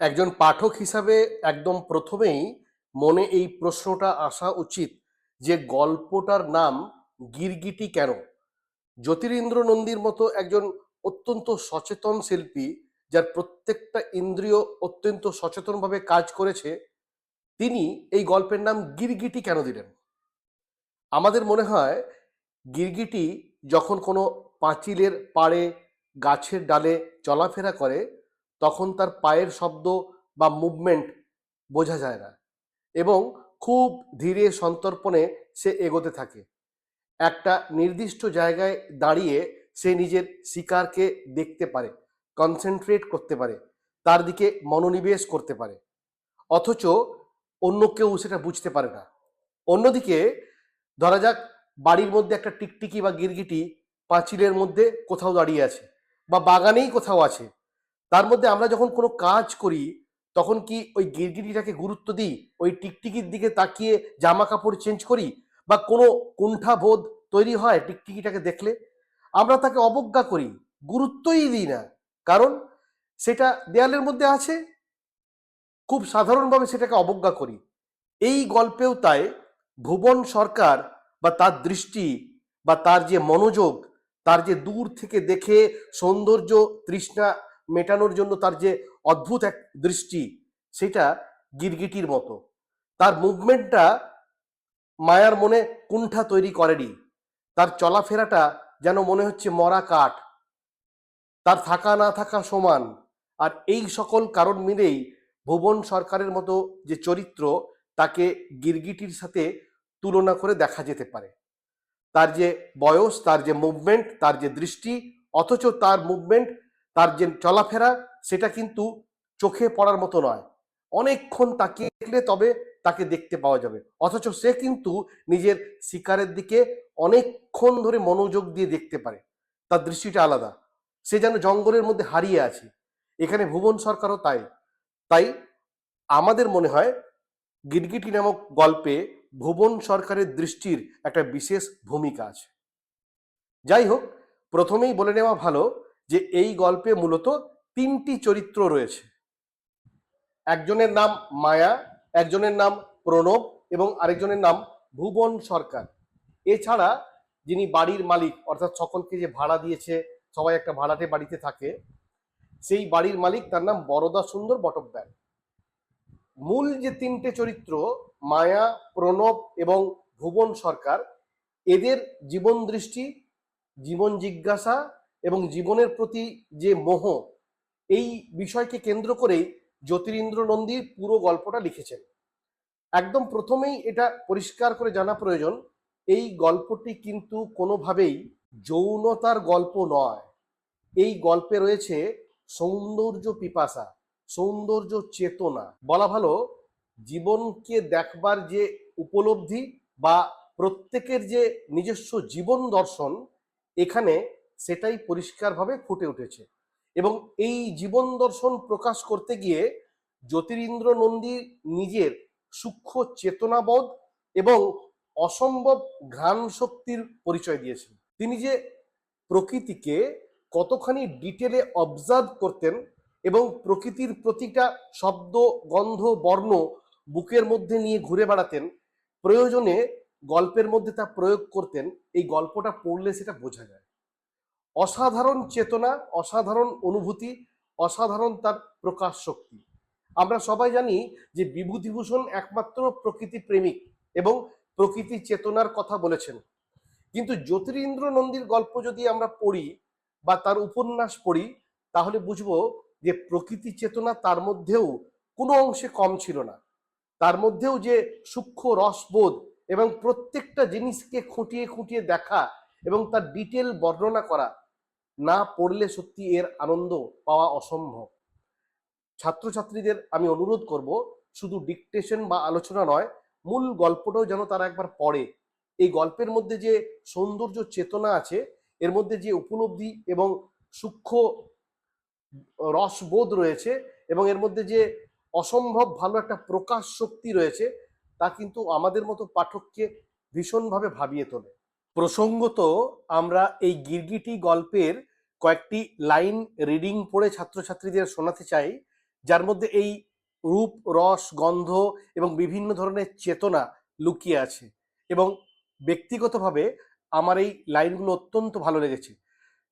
একজন পাঠক হিসাবে একদম প্রথমেই মনে এই প্রশ্নটা আসা উচিত যে গল্পটার নাম গিরগিটি কেন? জ্যোতিরিন্দ্র নন্দীর মতো একজন অত্যন্ত সচেতন শিল্পী, যার প্রত্যেকটা ইন্দ্রিয় অত্যন্ত সচেতনভাবে কাজ করেছে, তিনি এই গল্পের নাম গিরগিটি কেন দিলেন? আমাদের মনে হয় গিরগিটি যখন কোনো পাঁচিলের পাড়ে, গাছের ডালে চলাফেরা করে তখন তার পায়ের শব্দ বা মুভমেন্ট বোঝা যায় না এবং খুব ধীরে সন্তর্পণে সে এগোতে থাকে। একটা নির্দিষ্ট জায়গায় দাঁড়িয়ে সে নিজের শিকারকে দেখতে পারে কনসেন্ট্রেট করতে পারে, তার দিকে মনোনিবেশ করতে পারে। অথচ অন্য কেউ সেটা বুঝতে পারে না। অন্যদিকে ধরা যাক বাড়ির মধ্যে একটা টিকটিকি বা গিরগিটি পাঁচিলের মধ্যে কোথাও দাঁড়িয়ে আছে বা বাগানেই কোথাও আছে। তার মধ্যে আমরা যখন কোনো কাজ করি, তখন কি ওই গিরগিটিটাকে গুরুত্ব দিই? ওই টিকটিকির দিকে তাকিয়ে জামা কাপড় চেঞ্জ করি? বা কোনো কুণ্ঠাবোধ তৈরি হয় টিকটিকিটাকে দেখলে? আমরা তাকে অবজ্ঞা করি, গুরুত্বই দিই না। কারণ সেটা দেয়ালের মধ্যে আছে, খুব সাধারণভাবে সেটাকে অবজ্ঞা করি। এই গল্পেও তাই ভুবন সরকার বা তার দৃষ্টি বা তার যে মনোযোগ, তার যে দূর থেকে দেখে সৌন্দর্য তৃষ্ণা মেটানোর জন্য তার যে অদ্ভুত এক দৃষ্টি, সেটা গিরগিটির মতো। তার মুভমেন্টটা মায়ার মনে কুণ্ঠা তৈরি করেনি। তার চলাফেরাটা যেন মনে হচ্ছে মরা কাঠ। তার থাকা না থাকা সমান। আর এই সকল কারণ মিলেই ভুবন সরকারের মতো যে চরিত্র, তাকে গিরগিটির সাথে তুলনা করে দেখা যেতে পারে। তার যে বয়স, তার যে মুভমেন্ট তার যে দৃষ্টি, অথচ তার মুভমেন্ট তার যে চলাফেরা, সেটা কিন্তু চোখে পড়ার মতো নয়। অনেকক্ষণ তাকিয়ে দেখলে তবে তাকে দেখতে পাওয়া যাবে। অথচ সে কিন্তু নিজের শিকারের দিকে অনেকক্ষণ ধরে মনোযোগ দিয়ে দেখতে পারে। তার দৃষ্টিটা আলাদা। সে যেন জঙ্গলের মধ্যে হারিয়ে আছে। এখানে ভুবন সরকারও তাই। তাই আমাদের মনে হয় গিরগিটি নামক গল্পে ভুবন সরকারের দৃষ্টির একটা বিশেষ ভূমিকা আছে। যাই হোক, প্রথমেই বলে নেওয়া ভালো যে এই গল্পে মূলত তিনটি চরিত্র রয়েছে। একজনের নাম মায়া, একজনের নাম প্রণব এবং আরেকজনের নাম ভুবন সরকার। এছাড়া যিনি বাড়ির মালিক, অর্থাৎ সকলকে যে ভাড়া দিয়েছে, সবাই একটা ভাড়াটে বাড়িতে থাকে, সেই বাড়ির মালিক তার নাম বরদা সুন্দর বটব্যান মূল যে তিনটে চরিত্র, মায়া, প্রণব এবং ভুবন সরকার, এদের জীবন দৃষ্টি, জীবন জিজ্ঞাসা এবং জীবনের প্রতি যে মোহ, এই বিষয়কে কেন্দ্র করেই জ্যোতিরিন্দ্র নন্দীর পুরো গল্পটা লিখেছেন। একদম প্রথমেই এটা পরিষ্কার করে জানা প্রয়োজন, এই গল্পটি কিন্তু কোনোভাবেই যৌনতার গল্প নয়। এই গল্পে রয়েছে সৌন্দর্য পিপাসা, সৌন্দর্য চেতনা। বলা ভালো, জীবনকে দেখবার যে উপলব্ধি বা প্রত্যেকের যে নিজস্ব জীবন দর্শন, এখানে সেটাই পরিষ্কারভাবে ফুটে উঠেছে। এবং এই জীবন দর্শন প্রকাশ করতে গিয়ে জ্যোতিরিন্দ্র নন্দী নিজের সূক্ষ্ম চেতনাবোধ এবং অসম্ভব ঘ্রাণ শক্তির পরিচয় দিয়েছেন। তিনি যে প্রকৃতিকে কতখানি ডিটেলে অবজার্ভ করতেন এবং প্রকৃতির প্রতিটা শব্দ, গন্ধ, বর্ণ বুকের মধ্যে নিয়ে ঘুরে বেড়াতেন, প্রয়োজনে গল্পের মধ্যে তা প্রয়োগ করতেন, এই গল্পটা পড়লে সেটা বোঝা যায়। অসাধারণ চেতনা, অসাধারণ অনুভূতি, অসাধারণ তার প্রকাশ শক্তি। আমরা সবাই জানি যে বিভূতিভূষণ একমাত্র প্রকৃতি প্রেমিক এবং প্রকৃতি চেতনার কথা বলেছেন। কিন্তু জ্যোতিরিন্দ্র নন্দীর গল্প যদি আমরা পড়ি বা তার উপন্যাস পড়ি, তাহলে বুঝব যে প্রকৃতি চেতনা তার মধ্যেও কোনো অংশে কম ছিল না। তার মধ্যেও যে সূক্ষ্ম রসবোধ এবং প্রত্যেকটা জিনিসকে খুঁটিয়ে খুঁটিয়ে দেখা এবং তার ডিটেল বর্ণনা করা না পড়লে সত্যি এর আনন্দ পাওয়া অসম্ভব। ছাত্রছাত্রীদের আমি অনুরোধ করব, শুধু ডিকটেশন বা আলোচনা নয়, মূল গল্পটাও যেন তারা একবার পড়ে। এই গল্পের মধ্যে যে সৌন্দর্য চেতনা আছে, এর মধ্যে যে উপলব্ধি এবং সূক্ষ্ম রসবোধ রয়েছে এবং এর মধ্যে যে অসম্ভব ভালো একটা প্রকাশ শক্তি রয়েছে, তা কিন্তু আমাদের মতো পাঠককে ভীষণভাবে ভাবিয়ে তোলে। প্রসঙ্গত আমরা এই গিরগিটি গল্পের কয়েকটি লাইন রিডিং পড়ে ছাত্রছাত্রীদের শোনাতে চাই, যার মধ্যে এই রূপ, রস, গন্ধ এবং বিভিন্ন ধরনের চেতনা লুকিয়ে আছে এবং ব্যক্তিগতভাবে আমার এই লাইনগুলো অত্যন্ত ভালো লেগেছে।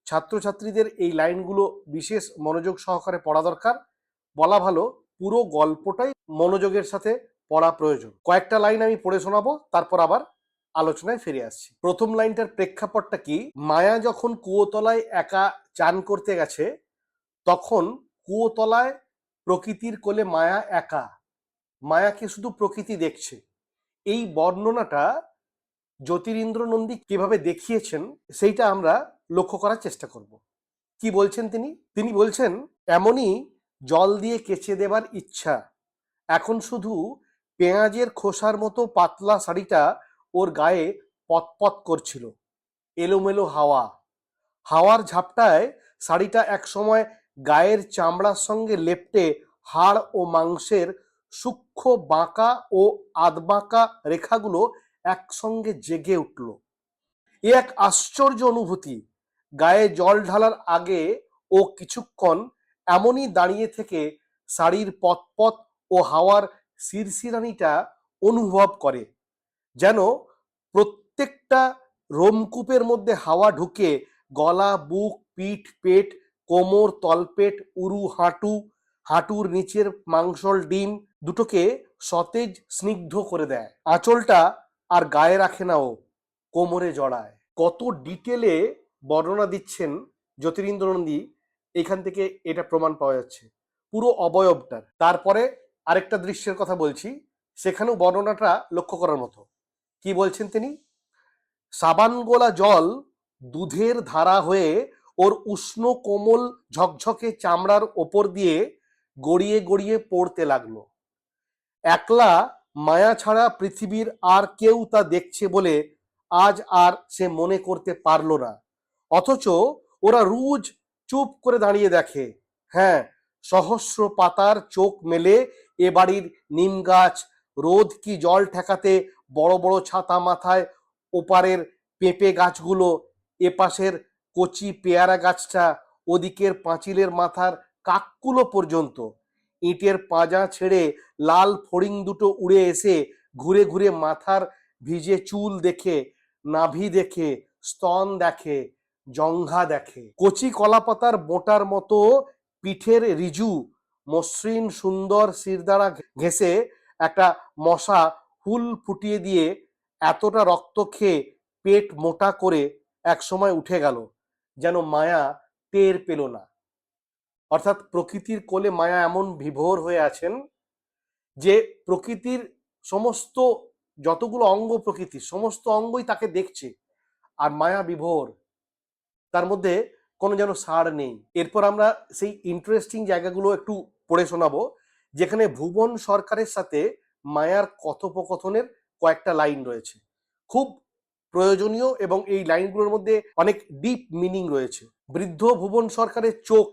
ছাত্রছাত্রীদের এই লাইনগুলো বিশেষ মনোযোগ সহকারে পড়া দরকার। বলা ভালো, পুরো গল্পটাই মনোযোগের সাথে পড়া প্রয়োজন। কয়েকটা লাইন আমি পড়ে শোনাবো, তারপর আবার আলোচনায় ফিরে আসছি। প্রথম লাইনটার প্রেক্ষাপটটা কি? মায়া যখন কুয়োতলায় একা চান করতে গেছে, তখন কুয়োতলায় প্রকৃতির কোলে মায়া একা। মায়াকে শুধু প্রকৃতি দেখছে। এই বর্ণনাটা জ্যোতিরিন্দ্র নন্দী কীভাবে দেখিয়েছেন, সেইটা আমরা লক্ষ্য করার চেষ্টা করব। কি বলছেন তিনি? তিনি বলছেন, এমনই জল দিয়ে কেচে দেবার ইচ্ছা। এখন শুধু পেঁয়াজের খোসার মতো পাতলা শাড়িটা ওর গায়ে পতপত করছিল। এলোমেলো হাওয়া। হাওয়ার ঝাপটায় শাড়িটা একসময় গায়ের চামড়ার সঙ্গে লেপটে হাড় ও মাংসের সূক্ষ্ম বাঁকা ও আধবাঁকা রেখাগুলো একসঙ্গে জেগে উঠল। এ এক আশ্চর্য অনুভূতি। গায়ে জল ঢালার আগে ও কিছুক্ষণ এমনই দাঁড়িয়ে থেকে শাড়ির পতপত ও হাওয়ার শিরশিরানিটা অনুভব করে। যেন প্রত্যেকটা রোমকূপের মধ্যে হাওয়া ঢুকে গলা, বুক, পিঠ, পেট, কোমর, তলপেট, উরু, হাঁটু, হাঁটুর নিচের মাংসল, ডিম দুটোকে সতেজ, স্নিগ্ধ করে দেয়। আঁচলটা আর গায়ে রাখে না ও, কোমরে জড়ায়। কত ডিটেলে বর্ণনা দিচ্ছেন জ্যোতিরিন্দ্র নন্দী এখান থেকে এটা প্রমাণ পাওয়া যাচ্ছে। পুরো অবয়বটার। তারপরে আরেকটা দৃশ্যের কথা বলছি, সেখানেও বর্ণনাটা লক্ষ্য করার মতো। কি বলছেন তিনি? সাবান গোলা জল দুধের ধারা হয়ে ওর উষ্ণ কোমল ঝকঝকে চামড়ার ওপর দিয়ে গড়িয়ে গড়িয়ে পড়তে লাগল। একলা মায়া ছাড়া পৃথিবীর আর কেউ তা দেখছে বলে আজ আর সে মনে করতে পারল না। অথচ ওরা রুজ চুপ করে দাঁড়িয়ে দেখে। হ্যাঁ সহস্র পাতার চোখ মেলে এ বাড়ির নিম গাছ, রোদ কি জল ঠেকাতে বড় বড় ছাতা মাথায় ওপারের পেঁপে গাছগুলো, এপাশের কচি পেয়ারা গাছটা, ওদিকের পাঁচিলের মাথার কাকগুলো পর্যন্ত। ইটের পাঁজা ছেড়ে লাল ফড়িং দুটো উড়ে এসে ঘুরে ঘুরে মাথার ভিজে চুল দেখে, নাভি দেখে, স্তন দেখে, জঙ্ঘা দেখে। কচি কলাপাতার বোটার মতো পিঠের রিজু, মসৃণ সুন্দর শিরদাঁড়া ঘেঁষে একটা মশা হুল ফুটিয়ে দিয়ে এতটা রক্ত খেয়ে পেট মোটা করে একসময় উঠে গেল, যেন মায়া টের পেল না। অর্থাৎ প্রকৃতির কোলে মায়া এমন বিভোর হয়ে আছেন যে প্রকৃতির সমস্ত যতগুলো অঙ্গ প্রকৃতির, সমস্ত অঙ্গই তাকে দেখছে আর মায়া বিভোর। তার মধ্যে কোনো যেন সার নেই। এরপর আমরা সেই ইন্টারেস্টিং জায়গাগুলো একটু পড়ে শোনাবো, যেখানে ভুবন সরকারের সাথে মায়ার কথোপকথনের কয়েকটা লাইন রয়েছে। খুব প্রয়োজনীয় এবং এই লাইনগুলোর মধ্যে অনেক ডিপ মিনিং রয়েছে। বৃদ্ধ ভুবন সরকারের চোখ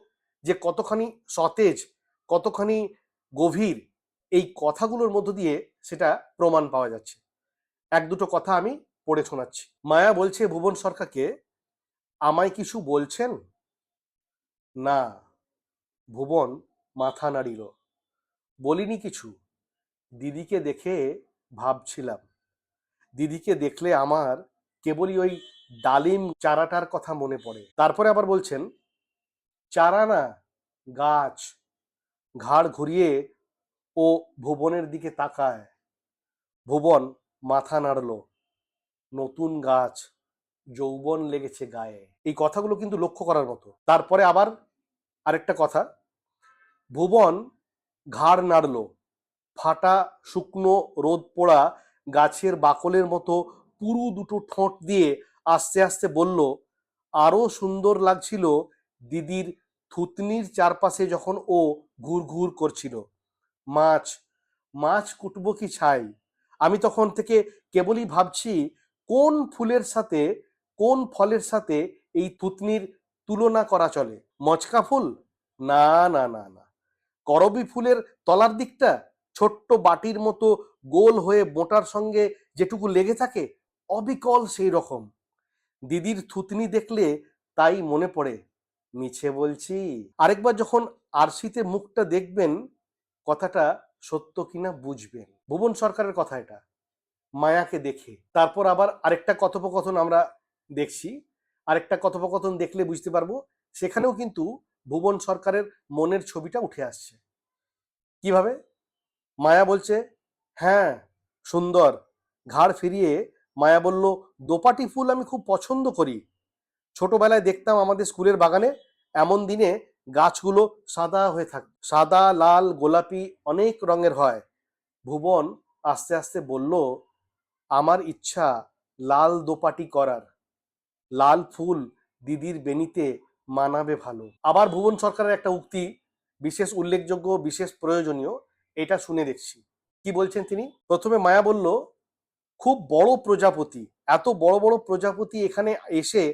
যে কতখানি সতেজ, কতখানি গভীর, এই কথাগুলোর মধ্য দিয়ে সেটা প্রমাণ পাওয়া যাচ্ছে। এক দুটো কথা আমি পড়ে শোনাচ্ছি। মায়া বলছে, ভুবন সরকারকে আমায় কিছু বলছেন? না, ভুবন মাথা নাড়িল। বলিনি কিছু। দিদিকে দেখে ভাবছিলাম। দিদিকে দেখলে আমার কেবলই ওই ডালিম চারাটার কথা মনে পড়ে। তারপরে আবার বলছেন, চারা না, গাছ। ঘাড় ঘুরিয়ে ও ভুবনের দিকে তাকায়। ভুবন মাথা নাড়ল, নতুন গাছ যৌবন লেগেছে গায়ে। এই কথাগুলো কিন্তু লক্ষ্য করার মতো। তারপরে আবার আরেকটা কথা, ভুবন ঘাড় নাড়ল ফাটা শুকনো রোদ পোড়া গাছের বাকলের মতো পুরু দুটো ঠোঁট দিয়ে আস্তে আস্তে বলল, আরও সুন্দর লাগছিল দিদির থুতনির চারপাশে যখন ও ঘুর ঘুর করছিল। মাছ মাছ কুটবো কি ছাই? আমি তখন থেকে কেবলই ভাবছি কোন ফুলের সাথে, কোন ফলের সাথে এই থুতনির তুলনা করা চলে। মচকা ফুল? না না না না। করবি ফুলের তলার দিকটা? ছোট্ট বাটির মতো গোল হয়ে বোটার সঙ্গে যেটুকু লেগে থাকে, অবিকল সেই রকম। দিদির থুতনি দেখলে তাই মনে পড়ে, মিছে বলছি। আরেকবার যখন আরশিতে মুখটা দেখবেন, কথাটা সত্য কিনা বুঝবেন। ভুবন সরকারের কথা এটা, মায়াকে দেখে। তারপর আবার আরেকটা কথোপকথন আমরা দেখছি, আরেকটা কথোপকথন দেখলে বুঝতে পারব, সেখানেও কিন্তু ভুবন সরকারের মনের ছবিটা উঠে আসছে। কীভাবে? মায়া বলছে হ্যাঁ সুন্দর। ঘাড় ফিরিয়ে মায়া বলল, দোপাটি ফুল আমি খুব পছন্দ করি। ছোটবেলায় দেখতাম আমাদের স্কুলের বাগানে, এমন দিনে গাছগুলো সাদা হয়ে থাকে, সাদা, লাল, গোলাপি অনেক রঙের হয়। ভুবন আস্তে আস্তে বলল, আমার ইচ্ছা লাল দোপাটি করার। লাল ফুল দিদির বেনিতে মানাবে ভালো। আবার ভুবন সরকারের একটা উক্তি, বিশেষ উল্লেখযোগ্য, বিশেষ প্রয়োজনীয় এটা শুনে দেখছি। কি বলছেন তিনি? প্রথমে মায়া বলল, খুব বড় প্রজাপতি, এত বড় বড় প্রজাপতি এখানে এসে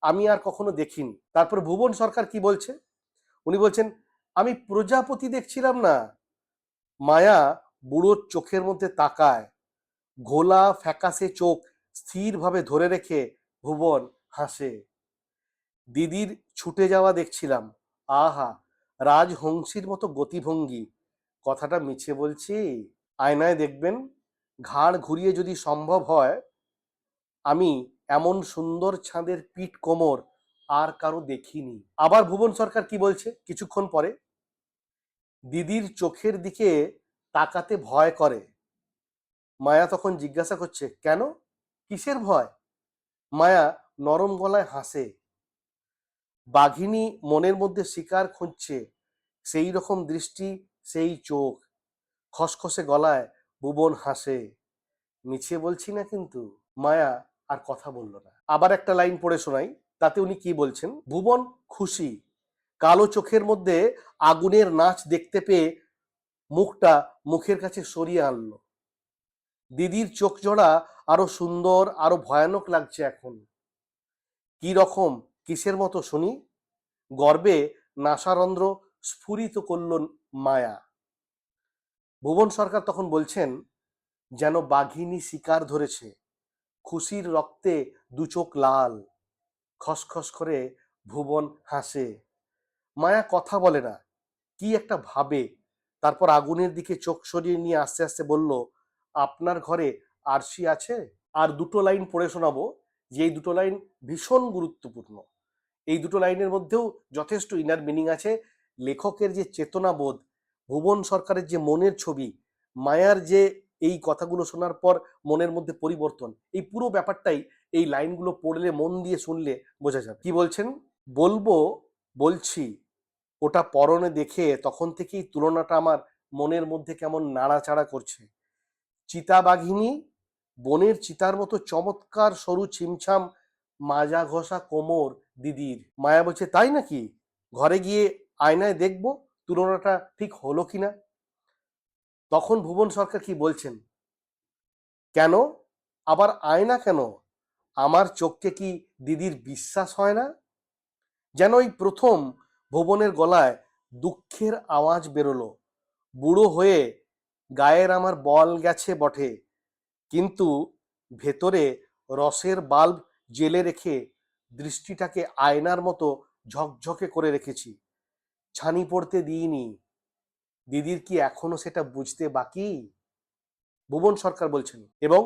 আমি আর কখনো দেখিনি। তারপর ভুবন সরকার কি বলছে? উনি বলছেন, আমি প্রজাপতি দেখছিলাম না। মায়া বুড়োর চোখের মধ্যে তাকায়, ঘোলা ফ্যাকাসে চোখ স্থিরভাবে ধরে রেখে ভুবন হাসে। দিদির ছুটে যাওয়া দেখছিলাম। আহা, রাজহংসীর মতো গতিভঙ্গি। কথাটা মিছে বলছি, আয়নায় দেখবেন ঘাড় ঘুরিয়ে যদি সম্ভব হয়, আমি এমন সুন্দর ছাঁদের পিঠ কোমর আর কারও দেখিনি। আবার ভুবন সরকার কি বলছে কিছুক্ষণ পরে? দিদির চোখের দিকে তাকাতে ভয় করে। মায়া তখন জিজ্ঞাসা করছে, কেন? কিসের ভয়? মায়া নরম গলায় হাসে। বাঘিনী মনের মধ্যে শিকার খুঁজছে, সেই রকম দৃষ্টি সেই চোখ। খসখসে গলায় ভুবন হাসে। মিছে বলছি না কিন্তু। মায়া আর কথা বলল না। আবার একটা লাইন পড়ে শোনাই, তাতে উনি কি বলছেন? ভুবন খুশি। কালো চোখের মধ্যে আগুনের নাচ দেখতে পেয়ে মুখটা মুখের কাছে সরিয়ে আনলো। দিদির চোখ জোড়া আরও সুন্দর, আরও ভয়ানক লাগছে এখন। কি রকম, কিসের মতো শুনি? গর্বে নাসারন্ধ্র স্ফুরিত করল মায়া। ভুবন সরকার তখন বলছেন, যেন বাঘিনী শিকার ধরেছে, খুশির রক্তে দু চোখ লাল, খসখস করে ভুবন হাসে। মায়া কথা বলে না, কি একটা ভাবে, তারপর আগুনের দিকে চোখ সরিয়ে নিয়ে আস্তে আস্তে বলল, আপনার ঘরে আরশি আছে? আর দুটো লাইন পড়ে শোনাবো যে এই দুটো লাইন ভীষণ গুরুত্বপূর্ণ। এই দুটো লাইনের মধ্যেও যথেষ্ট ইনার মিনিং আছে লেখকের যে চেতনাবোধ, ভুবন সরকারের যে মনের ছবি, মায়ার যে এই কথাগুলো শোনার পর মনের মধ্যে পরিবর্তন, এই পুরো ব্যাপারটাই এই লাইনগুলো পড়লে, মন দিয়ে শুনলে বোঝা যাবে। কি বলছেন? বলব, বলছি, ওটা পরনে দেখে তখন থেকেই তুলনাটা আমার মনের মধ্যে কেমন নাড়াচাড়া করছে। চিতাবাঘিনী বনের চিতার মতো চমৎকার সরু ছিমছাম মাজা ঘষা কোমর দিদির। মায়া বলছে, তাই নাকি? ঘরে গিয়ে আয়নায় দেখব তুলনাটা ঠিক হলো কি না তখন ভুবন সরকার কি বলছেন? কেন? আবার আয়না কেন? আমার চোখকে কি দিদির বিশ্বাস হয় না? যেন এই প্রথম ভুবনের গলায় দুঃখের আওয়াজ বেরোলো। বুড়ো হয়ে গায়ের আমার বল গেছে বটে, কিন্তু ভেতরে রসের বাল্ব জেলে রেখে দৃষ্টিটাকে আয়নার মতো ঝকঝকে করে রেখেছি। ছানি পড়তে দিইনি। দিদির কি এখনও সেটা বুঝতে বাকি? ভুবন সরকার বলছেন। এবং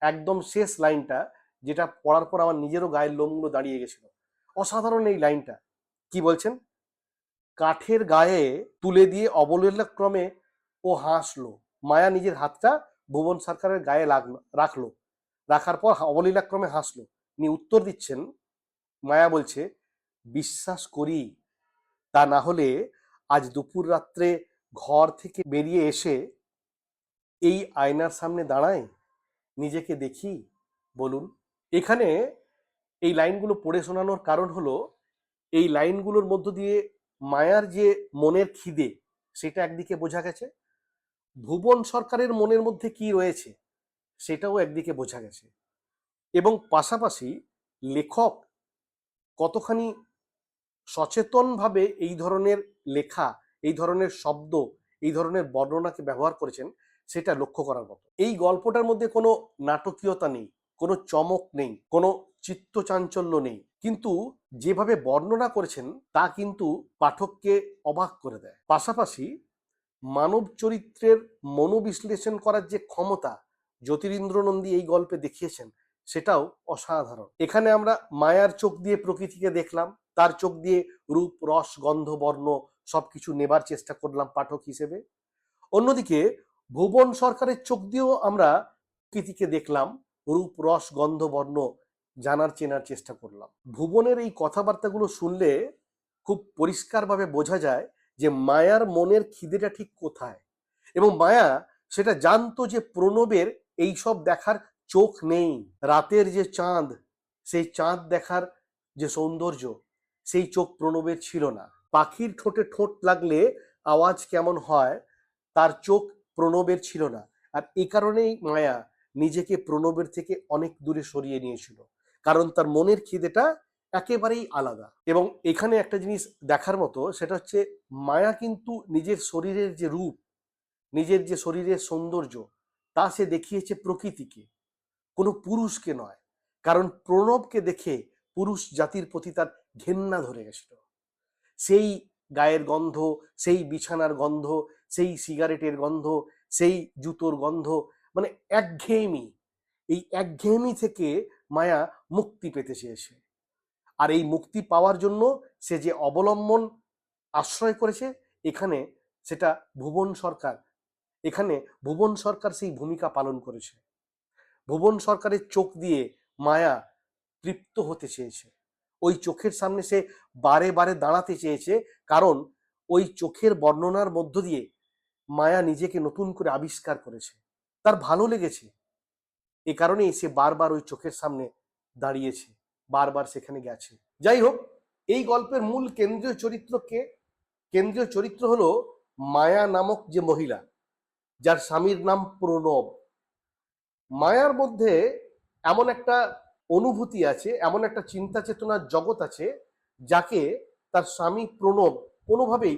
একদম শেষ লাইনটা, যেটা পড়ার পর আমার নিজেরও গায়ের লোমগুলো দাঁড়িয়ে গেছিল। অসাধারণ এই লাইনটা। কি বলছেন? কাঠের গায়ে তুলে দিয়ে অবলীলাক্রমে ও হাসলো। মায়া নিজের হাতটা ভুবন সরকারের গায়ে লাগল, রাখল। রাখার পর অবলীলাক্রমে হাসলো। উনি উত্তর দিচ্ছেন, মায়া বলছে, বিশ্বাস করি তা না হলে আজ দুপুর রাত্রে ঘর থেকে বেরিয়ে এসে এই আয়নার সামনে দাঁড়ায়? নিজেকে দেখি? বলুন। এখানে এই লাইনগুলো পড়ে শোনানোর কারণ হলো, এই লাইনগুলোর মধ্য দিয়ে মায়ার যে মনের খিদে, সেটা একদিকে বোঝা গেছে। ভুবন সরকারের মনের মধ্যে কি রয়েছে, সেটাও একদিকে বোঝা গেছে। এবং পাশাপাশি লেখক কতখানি সচেতনভাবে এই ধরনের লেখা, এই ধরনের শব্দ, এই ধরনের বর্ণনাকে ব্যবহার করেছেন, সেটা লক্ষ্য করার মতো। এই গল্পটার মধ্যে কোনো নাটকীয়তা নেই, কোনো চমক নেই, কোনো চিত্তচাঞ্চল্য নেই। কিন্তু যেভাবে বর্ণনা করেছেন, তা কিন্তু পাঠককে অবাক করে দেয়। পাশাপাশি মানব চরিত্রের মনোবিশ্লেষণ করার যে ক্ষমতা জ্যোতিরিন্দ্র নন্দী এই গল্পে দেখিয়েছেন, সেটাও অসাধারণ। এখানে আমরা মায়ার চোখ দিয়ে প্রকৃতিকে দেখলাম তার চোখ দিয়ে রূপ, রস, গন্ধ, বর্ণ সবকিছু নেবার চেষ্টা করলাম পাঠক হিসেবে। অন্যদিকে ভুবন সরকারের চোখ দিয়েও আমরা কৃতিকে দেখলাম, রূপ, রস, গন্ধ, বর্ণ জানার, চেনার চেষ্টা করলাম। ভুবনের এই কথাবার্তাগুলো শুনলে খুব পরিষ্কারভাবে বোঝা যায় যে মায়ার মনের খিদেটা ঠিক কোথায় এবং মায়া সেটা জানতো যে প্রণবের এইসব দেখার চোখ নেই। রাতের যে চাঁদ, সেই চাঁদ দেখার যে সৌন্দর্য সেই চোখ প্রণবের ছিল না। পাখির ঠোঁটে ঠোঁট লাগলে আওয়াজ কেমন হয়, তার চোখ প্রণবের ছিল না। আর এ কারণেই মায়া নিজেকে প্রণবের থেকে অনেক দূরে সরিয়ে নিয়েছিল। কারণ তার মনের খিদেটা একেবারেই আলাদা। এবং এখানে একটা জিনিস দেখার মতো, সেটা হচ্ছে মায়া কিন্তু নিজের শরীরের যে রূপ, নিজের যে শরীরের সৌন্দর্য, তা সে দেখিয়েছে প্রকৃতিকে, কোনো পুরুষকে নয়। কারণ প্রণবকে দেখে পুরুষ জাতির প্রতি তার ঘেন্না ধরে গেছিল। সেই গায়ের গন্ধ, সেই বিছানার গন্ধ, সেই সিগারেটের গন্ধ, সেই জুতোর গন্ধ মানে একঘেয়েমি। এই একঘেয়েমি থেকে মায়া মুক্তি পেতে চেয়েছে। আর এই মুক্তি পাওয়ার জন্য সে যে অবলম্বন, আশ্রয় করেছে, এখানে সেটা ভুবন সরকার, এখানে ভুবন সরকার সেই ভূমিকা পালন করেছে। ভুবন সরকারের চোখ দিয়ে মায়া তৃপ্ত হতে চেয়েছে। ওই চোখের সামনে সে বারে বারে দাঁড়াতে চেয়েছে, কারণ ওই চোখের বর্ণনার মধ্য দিয়ে মায়া নিজেকে নতুন করে আবিষ্কার করেছে। তার ভালো লেগেছে। এ কারণেই সে বারবার ওই চোখের সামনে দাঁড়িয়েছে, বারবার সেখানে গেছে। যাই হোক, এই গল্পের মূল কেন্দ্রীয় চরিত্রকে কেন্দ্রীয় চরিত্র হলো মায়া নামক যে মহিলা, যার স্বামীর নাম প্রণব। মায়ার মধ্যে এমন একটা অনুভূতি আছে, এমন একটা চিন্তা চেতনার জগৎ আছে যাকে তার স্বামী প্রণব কোনোভাবেই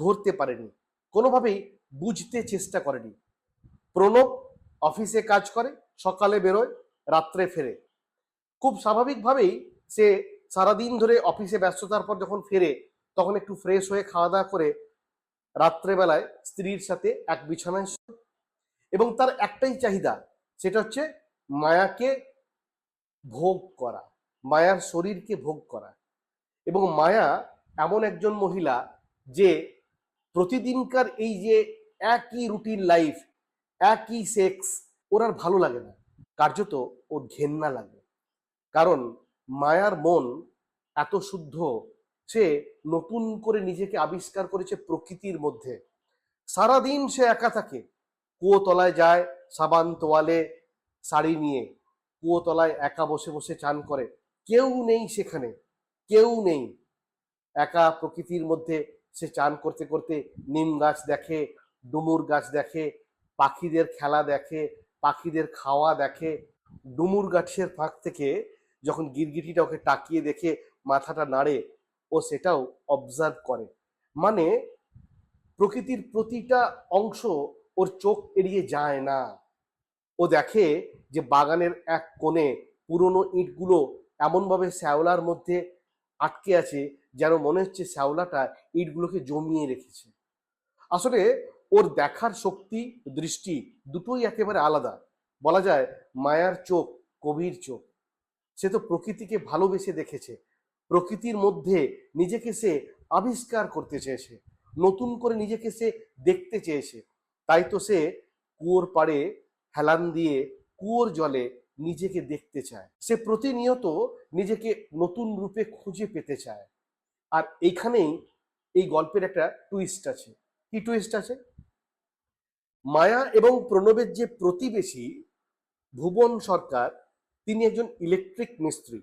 ধরতে পারেনি, কোনোভাবেই বুঝতে চেষ্টা করেনি। প্রণব অফিসে কাজ করে, সকালে বেরোয়, রাত্রে ফেরে। খুব স্বাভাবিকভাবেই সে সারাদিন ধরে অফিসে ব্যস্ততার পর যখন ফেরে, তখন একটু ফ্রেশ হয়ে খাওয়া দাওয়া করে রাত্রেবেলায় স্ত্রীর সাথে এক বিছানায় এবং তার একটাই চাহিদা, সেটা হচ্ছে মায়াকে ভোগ করা, মায়ার শরীরকে ভোগ করা। এবং মায়া এমন একজন মহিলা যে প্রতিদিনকার এই যে একই রুটিন লাইফ, একই সেক্স ওর আর ভালো লাগে না। কার্যত ওর ঘেন্না লাগে। কারণ মায়ার মন এত শুদ্ধ, সে নতুন করে নিজেকে আবিষ্কার করেছে প্রকৃতির মধ্যে। সারাদিন সে একা থাকে। কুয়োতলায় যায়, সাবান তোয়ালে, শাড়ি নিয়ে। কুয়োতলায় একা বসে বসে চান করে। কেউ নেই সেখানে, কেউ নেই। একা প্রকৃতির মধ্যে সে চান করতে করতে নিম গাছ দেখে, ডুমুর গাছ দেখে, পাখিদের খেলা দেখে, পাখিদের খাওয়া দেখে, ডুমুর গাছের ফাঁক থেকে যখন গিরগিটিটা ওকে তাকিয়ে দেখে মাথাটা নাড়ে, ও সেটাও অবজার্ভ করে। মানে প্রকৃতির প্রতিটা অংশ ওর চোখ এড়িয়ে যায় না। ও দেখে যে বাগানের এক কোণে পুরনো ইটগুলো এমনভাবে শ্যাওলার মধ্যে আটকে আছে যেন মনে হচ্ছে শ্যাওলাটা ইটগুলোকে জমিয়ে রেখেছে। আসলে ওর দেখার শক্তি, দৃষ্টি দুটোই একেবারে আলাদা। বলা যায় মায়ার চোখ, কবির চোখ। সে তো প্রকৃতিকে ভালোবেসে দেখেছে। প্রকৃতির মধ্যে নিজেকে সে আবিষ্কার করতে চেয়েছে। নতুন করে নিজেকে সে দেখতে চেয়েছে। তাই তো সে কুয়োর পাড়ে হেলান দিয়ে কুয়োর জলে নিজেকে দেখতে চায়। সে প্রতিনিয়ত নিজেকে নতুন রূপে খুঁজে পেতে চায়। আর এইখানেই এই গল্পের একটা টুইস্ট আছে। কি টুইস্ট আছে? মায়া এবং প্রণবের যে প্রতিবেশী ভুবন সরকার, তিনি একজন ইলেকট্রিক মিস্ত্রি।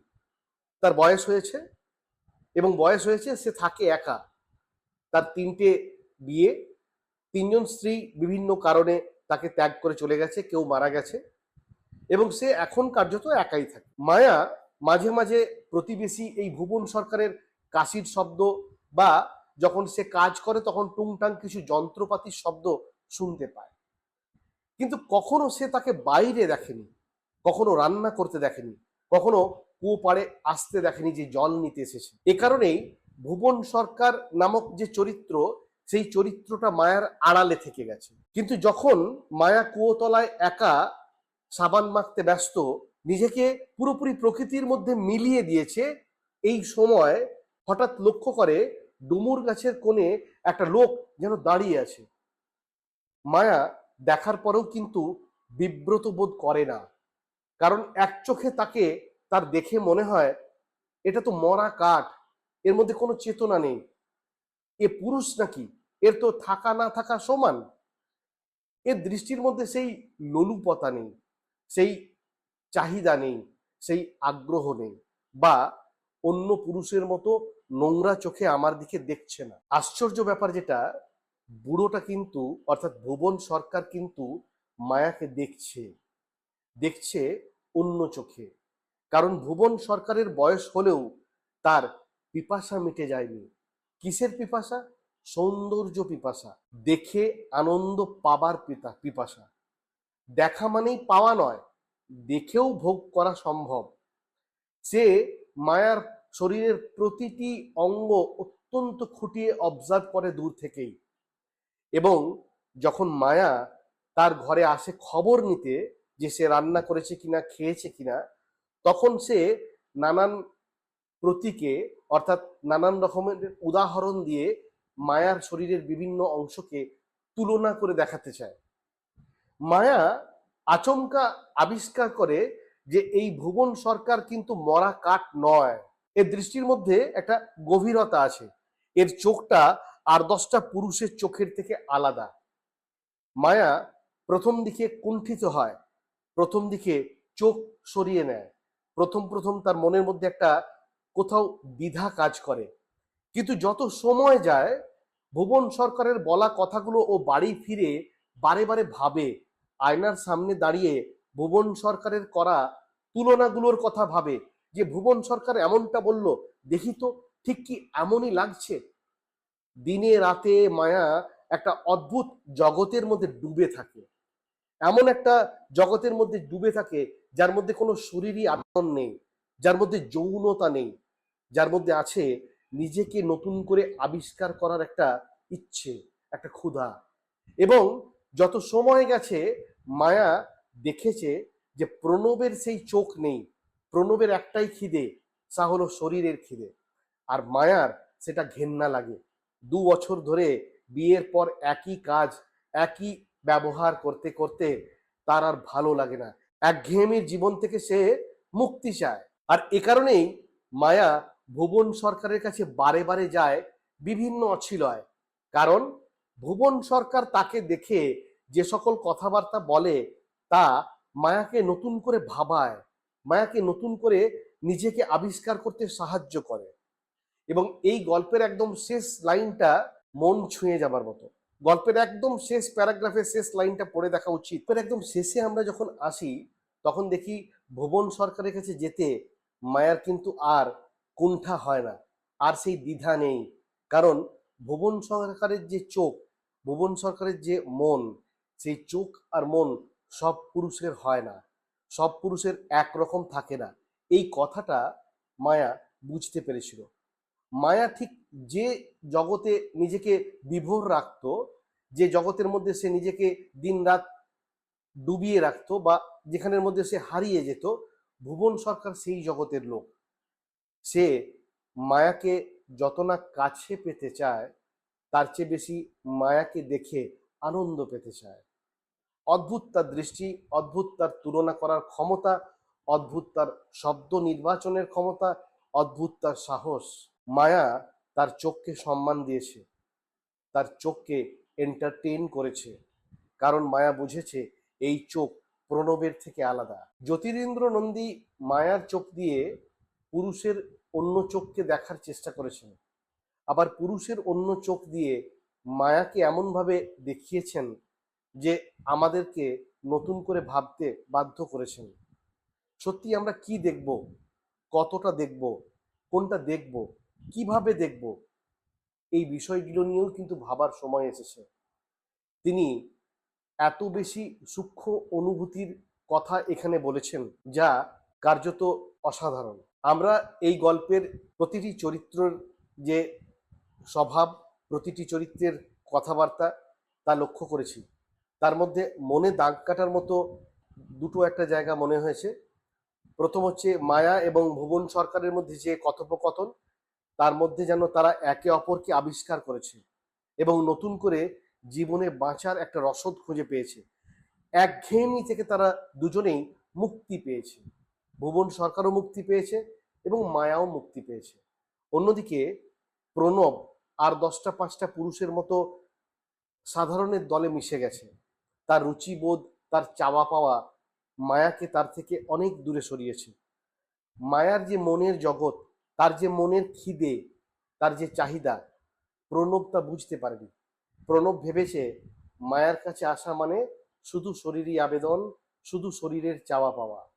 তার বয়স হয়েছে এবং বয়স হয়েছে সে থাকে একা। তার তিনটে বিয়ে, তিনজন স্ত্রী বিভিন্ন কারণে তাকে ত্যাগ করে চলে গেছে, কেউ মারা গেছে। এবং সে এখন কার্যত একাই থাকে। মায়া মাঝে মাঝে প্রতিবেশী এই ভুবন সরকারের কাশির শব্দ বা যখন সে কাজ করে তখন টুংটাং কিছু যন্ত্রপাতির শব্দ শুনতে পায়। কিন্তু কখনো সে তাকে বাইরে দেখেনি, কখনো রান্না করতে দেখেনি, কখনো কুয়ো পাড়ে আসতে দেখেনি যে জল নিতে এসেছে। এ কারণেই ভুবন সরকার নামক যে চরিত্র সেই চরিত্রটা মায়ার আড়ালে থেকে গেছে। কিন্তু যখন মায়া কুয়োতলায় একা সাবান মাখতে ব্যস্ত, নিজেকে পুরোপুরি প্রকৃতির মধ্যে মিলিয়ে দিয়েছে, এই সময় হঠাৎ লক্ষ্য করে ডুমুর গাছের কোণে একটা লোক যেন দাঁড়িয়ে আছে। মায়া দেখার পরেও কিন্তু বিব্রত বোধ করে না। কারণ এক চোখে তাকে তার দেখে মনে হয়, এটা তো মরা কাঠ, এর মধ্যে কোনো চেতনা নেই। এ পুরুষ নাকি? এর তো থাকা না থাকা সমান। এর দৃষ্টির মধ্যে সেই লোলুপতা নেই, সেই চাহিদা নেই, সেই আগ্রহ নেই বা অন্য পুরুষের মতো নোংরা চোখে আমার দিকে দেখছে না। আশ্চর্য ব্যাপার যেটা, বুড়োটা কিন্তু, অর্থাৎ ভুবন সরকার কিন্তু মায়াকে দেখছে দেখছে অন্য চোখে। কারণ ভুবন সরকারের বয়স হলেও তার পিপাসা মিটে যায়নি। কিসের পিপাসা? সৌন্দর্য পিপাসা। দেখে আনন্দ পাবার পিতা, পিপাসা। দেখা মানেই পাওয়া নয়, দেখেও ভোগ করা সম্ভব। সে মায়ার শরীরের প্রতিটি অঙ্গ অত্যন্ত খুঁটিয়ে অবজার্ভ করে দূর থেকেই। এবং যখন মায়া তার ঘরে আসে খবর নিতে যে সে রান্না করেছে কিনা, খেয়েছে কিনা, তখন সে নানান প্রতীকে, অর্থাৎ নানান রকমের উদাহরণ দিয়ে মায়ার শরীরের বিভিন্ন অংশকে তুলনা করে দেখাতে চায়। মায়া আচমকা আবিষ্কার করে যে এই ভুবন সরকার কিন্তু মরা কাঠ নয়। এর দৃষ্টির মধ্যে একটা গভীরতা আছে। এর চোখটা আর দশটা পুরুষের চোখের থেকে আলাদা। মায়া প্রথম দিকে কুণ্ঠিত হয়, প্রথম দিকে চোখ সরিয়ে নেয়। প্রথম প্রথম তার মনের মধ্যে একটা কোথাও দ্বিধা কাজ করে। কিন্তু যত সময় যায়, ভুবন সরকারের বলা কথাগুলো ও বাড়ি ফিরে বারে বারে ভাবে। আয়নার সামনে দাঁড়িয়ে ভুবন সরকারের করা তুলনাগুলোর কথা ভাবে যে, ভুবন সরকার এমনটা বলল, দেখি তো, ঠিক কি এমনই লাগছে? দিনে রাতে মায়া একটা অদ্ভুত জগতের মধ্যে ডুবে থাকে। এমন একটা জগতের মধ্যে ডুবে থাকে যার মধ্যে কোনো শরীরই আচরণ নেই, যার মধ্যে যৌনতা নেই। যার মধ্যে আছে নিজেকে নতুন করে আবিষ্কার করার একটা ইচ্ছে, একটা ক্ষুধা। এবং যত সময় গেছে, মায়া দেখেছে যে প্রণবের সেই চোখ নেই, প্রণবের একটাই খিদে, তা হলো শরীরের খিদে। আর মায়ার সেটা ঘেন্না লাগে। দু বছর ধরে বিয়ের পর একই কাজ, একই ব্যবহার করতে করতে তার আর ভালো লাগে না। একঘেয়েমির জীবন থেকে সে মুক্তি চায়। আর এ কারণেই মায়া ভুবন সরকারের কাছে বারে বারে যায় বিভিন্ন অছিলয়। কারণ ভুবন সরকার তাকে দেখে যে সকল কথাবার্তা বলে, তা মায়াকে নতুন করে ভাবায়, মায়াকে নতুন করে নিজেকে আবিষ্কার করতে সাহায্য করে। এবং এই গল্পের একদম শেষ লাইনটা মন ছুঁয়ে যাবার মতো। গল্পের একদম শেষ প্যারাগ্রাফের শেষ লাইনটা পড়ে দেখা উচিত। একদম শেষে আমরা যখন আসি, তখন দেখি ভুবন সরকারের কাছে যেতে মায়ার কিন্তু আর কুণ্ঠা হয় না। আর সেই দ্বিধা নেই। কারণ ভুবন সরকারের যে চোখ, ভুবন সরকারের যে মন, সেই চোখ আর মন সব পুরুষের হয় না। সব পুরুষের একরকম থাকে না। এই কথাটা মায়া বুঝতে পেরেছিল। মায়া ঠিক যে জগতে নিজেকে বিভোর রাখতো, যে জগতের মধ্যে সে নিজেকে দিনরাত ডুবিয়ে রাখতো বা যেখানের মধ্যে সে হারিয়ে যেত, ভুবন সরকার সেই জগতের লোক। সে মায়াকে যত না কাছে পেতে চায়, তার চেয়ে বেশি মায়াকে দেখে আনন্দ পেতে চায়। অদ্ভুত তার দৃষ্টি, অদ্ভুত তার তুলনা করার ক্ষমতা, অদ্ভুত তার শব্দ নির্বাচনের ক্ষমতা, অদ্ভুত তার সাহস। মায়া তার চোখকে সম্মান দিয়েছে, তার চোখকে এন্টারটেইন করেছে, কারণ মায়া বুঝেছে এই চোখ প্রণবের থেকে আলাদা। জ্যোতিরেন্দ্র নন্দী মায়ার চোখ দিয়ে পুরুষের অন্য চোখকে দেখার চেষ্টা করেছেন। আবার পুরুষের অন্য চোখ দিয়ে মায়াকে এমনভাবে দেখিয়েছেন যে আমাদেরকে নতুন করে ভাবতে বাধ্য করেছেন। সত্যি আমরা কি দেখব? কতটা দেখব? কোনটা দেখব? কীভাবে দেখব? এই বিষয়গুলো নিয়েও কিন্তু ভাবার সময় এসেছে। তিনি এত বেশি সূক্ষ্ম অনুভূতির কথা এখানে বলেছেন, যা কার্যত অসাধারণ। আমরা এই গল্পের প্রতিটি চরিত্রের যে স্বভাব, প্রতিটি চরিত্রের কথাবার্তা তা লক্ষ্য করেছি। তার মধ্যে মনে দাগ কাটার মতো দুটো একটা জায়গা মনে হয়েছে। প্রথম হচ্ছে মায়া এবং ভুবন সরকারের মধ্যে যে কথোপকথন, তার মধ্যে যেন তারা একে অপরকে আবিষ্কার করেছে এবং নতুন করে জীবনে বাঁচার একটা রসদ খুঁজে পেয়েছে। একঘেয়েমি থেকে তারা দুজনেই মুক্তি পেয়েছে। ভুবন সরকারও মুক্তি পেয়েছে এবং মায়াও মুক্তি পেয়েছে। অন্যদিকে প্রণব আর দশটা পাঁচটা পুরুষের মতো সাধারণের দলে মিশে গেছে। তার রুচিবোধ তার চাওয়া পাওয়া মায়াকে তার থেকে অনেক দূরে সরিয়েছে। মায়ার যে মনের জগৎ, তার যে মনের খিদে, তার যে চাহিদা, প্রণব তা বুঝতে পারেনি। প্রণব ভেবেছে মায়ার কাছে আসা মানে শুধু শরীরই আবেদন, শুধু শরীরের চাওয়া পাওয়া।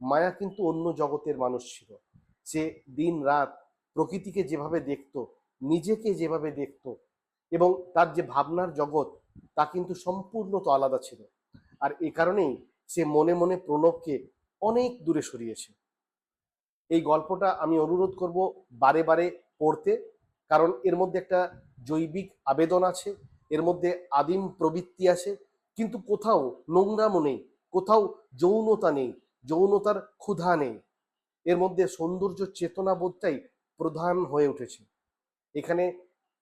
মায়া কিন্তু অন্য জগতের মানুষ ছিল। সে দিন রাত প্রকৃতিকে যেভাবে দেখতো, নিজেকে যেভাবে দেখতো এবং তার যে ভাবনার জগৎ, তা কিন্তু সম্পূর্ণ তো আলাদা ছিল। আর এ কারণেই সে মনে মনে প্রণবকে অনেক দূরে সরিয়েছে। এই গল্পটা আমি অনুরোধ করব বারে বারে পড়তে, কারণ এর মধ্যে একটা জৈবিক আবেদন আছে, এর মধ্যে আদিম প্রবৃত্তি আছে, কিন্তু কোথাও নোংরামো নেই, কোথাও যৌনতা নেই যৌনতার ক্ষুধা নেই। এর মধ্যে সৌন্দর্য চেতনাবোধটাই প্রধান হয়ে উঠেছে। এখানে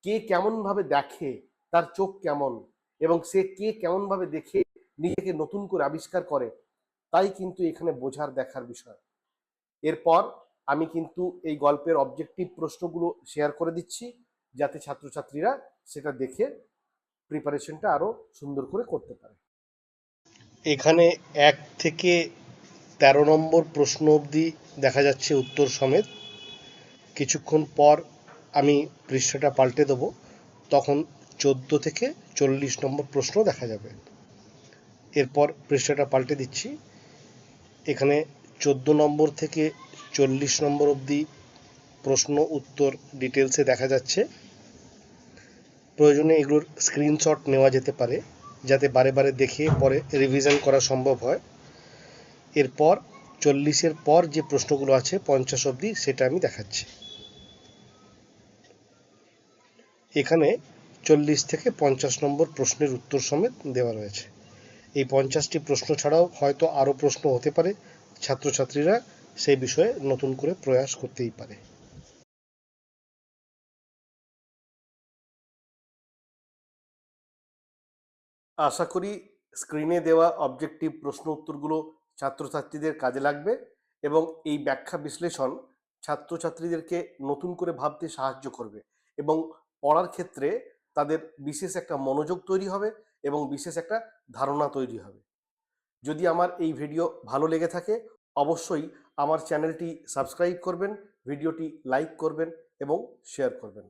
কে কেমন ভাবে দেখে, তার চোখ কেমন এবং সে কে কেমন ভাবে দেখে নিজেকে নতুন করে আবিষ্কার করে, তাই কিন্তু এখানে বোঝার দেখার বিষয়। এরপর আমি কিন্তু এই গল্পের অবজেক্টিভ প্রশ্নগুলো শেয়ার করে দিচ্ছি, যাতে ছাত্রছাত্রীরা সেটা দেখে প্রিপারেশনটা আরও সুন্দর করে করতে পারে। এখানে এক থেকে তেরো নম্বর প্রশ্ন অবধি দেখা যাচ্ছে উত্তর সমেত। কিছুক্ষণ পর আমি পৃষ্ঠাটা পাল্টে দেবো, তখন চোদ্দ থেকে চল্লিশ নম্বর প্রশ্ন দেখা যাবে। এরপর পৃষ্ঠাটা পাল্টে দিচ্ছি। এখানে চোদ্দ নম্বর থেকে চল্লিশ নম্বর অবধি প্রশ্ন উত্তর ডিটেলসে দেখা যাচ্ছে। প্রয়োজনে এগুলোর স্ক্রিনশট নেওয়া যেতে পারে, যাতে বারে বারে দেখে পরে রিভিশন করা সম্ভব হয়। এরপর চল্লিশের পর যে প্রশ্নগুলো আছে, পঞ্চাশ অবধি, সেটা আমি দেখাচ্ছি। এখানে চল্লিশ থেকে পঞ্চাশ নম্বর প্রশ্নের উত্তর সমেত দেওয়া রয়েছে। এই পঞ্চাশটি প্রশ্ন ছাড়াও হয়তো আরও প্রশ্ন হতে পারে, ছাত্রছাত্রীরা সেই বিষয়ে নতুন করে প্রয়াস করতেই পারে। আশা করি স্ক্রিনে দেওয়া অবজেক্টিভ প্রশ্ন উত্তরগুলো ছাত্রছাত্রীদের কাজে লাগবে এবং এই ব্যাখ্যা বিশ্লেষণ ছাত্রছাত্রীদেরকে নতুন করে ভাবতে সাহায্য করবে এবং পড়ার ক্ষেত্রে তাদের বিশেষ একটা মনোযোগ তৈরি হবে এবং বিশেষ একটা ধারণা তৈরি হবে। যদি আমার এই ভিডিও ভালো লেগে থাকে, অবশ্যই আমার চ্যানেলটি সাবস্ক্রাইব করবেন, ভিডিওটি লাইক করবেন এবং শেয়ার করবেন।